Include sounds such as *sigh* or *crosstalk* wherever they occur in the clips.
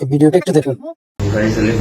এই ভিডিওটা একটু দেখুন। গাড়ি *laughs* চালিয়ে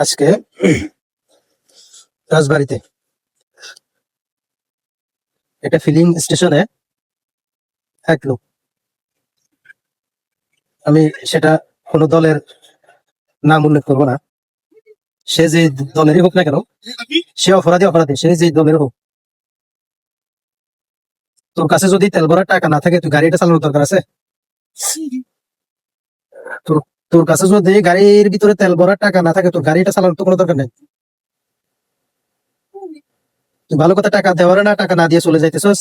আজকে রাজবাড়িতে। একটা ফিলিং স্টেশনে এক লোক। আমি সেটা কোনো দলের নাম উল্লেখ করব না। সে যে দলেরই হোক না কেন সে অপরাধী অপরাধী সে যে দলের হোক। তোর কাছে যদি তেল ভরার টাকা না থাকে তুই গাড়িটা চালানোর দরকার আছে? তোর তোর কাছে যদি গাড়ির ভিতরে তেল ভরার টাকা না থাকে, তোর গাড়িটা চালানোর তো কোনো দরকার নেই। ভালো কথা টাকা দেওয়ার না, টাকা না দিয়ে চলে যাইতেছস।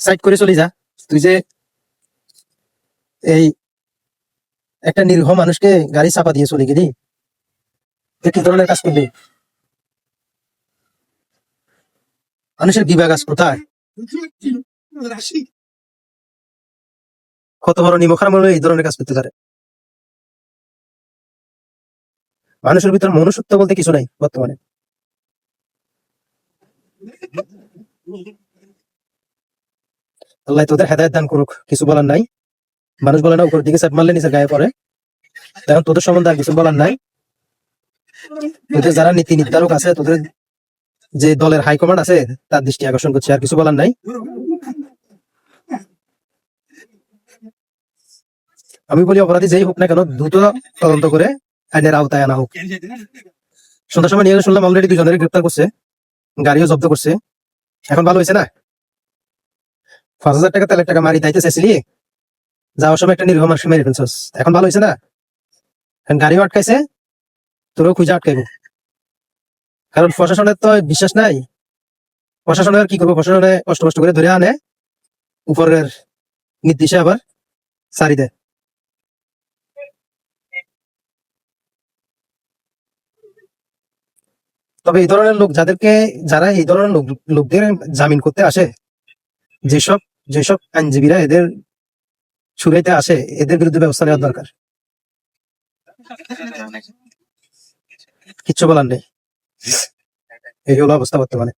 সাইড করে চলে যা। তুই যে এই একটা নিরীহ মানুষকে গাড়ি চাপা দিয়ে চলে গেলি, তুই কি ধরনের কাজ করলি? মানুষের বিভাগ আজ কোথায়? কত বড় নিমখার মনে এই ধরনের কাজ করতে পারে। মানুষের ভিতর মনুষ্যত্ব বলতে কিছু নাই বর্তমানে। আল্লাহ তোদের হেদায়ত দান করুক, কিছু বলার নাই। মানুষ বলে না, উপর দিকে চাপ মারলে নিচের গায়ে পড়ে। এখন তোদের সম্বন্ধে আর কিছু বলার নাই। তোদের যারা নীতি নির্ধারক আছে, তোদের যে দলের হাইকমান্ড আছে, তার দৃষ্টি আকর্ষণ করছে, আর কিছু বলার নাই। আমি বলি, অপরাধী যেই হোক না কেন, দ্রুত তদন্ত করে আইনের আওতায় আনা হোক। সন্ধ্যার সময় নিয়ে শুনলাম অলরেডি দুজনের গ্রেপ্তার করছে, গাড়িও জব্দ করছে। এখন ভালো হয়েছে না? পাঁচ হাজার টাকা তেলের টাকা মারি তাইতে চেয়েছিলি যাওয়ার সময় একটা নির্ভর মানুষ মেরে ফেলছস এখন ভালো হয়েছে না? এখন গাড়িও আটকাইছে, তোরও খুঁজে আটকাইব। কারণ প্রশাসনের তো বিশ্বাস নাই। প্রশাসনের কি করব? প্রশাসনে কষ্ট কষ্ট করে ধরে আনে, উপরের নির্দেশে আবার সারি দেয়। তবে এই ধরনের লোক যাদেরকে, যারা এই ধরনের লোক, লোকদের জামিন করতে আসে, যেসব যেসব আইনজীবীরা এদের ছুড়াইতে আসে, এদের বিরুদ্ধে ব্যবস্থা নেওয়া দরকার। কিচ্ছু বলার নেই। এই হলো অবস্থা বর্তমানে।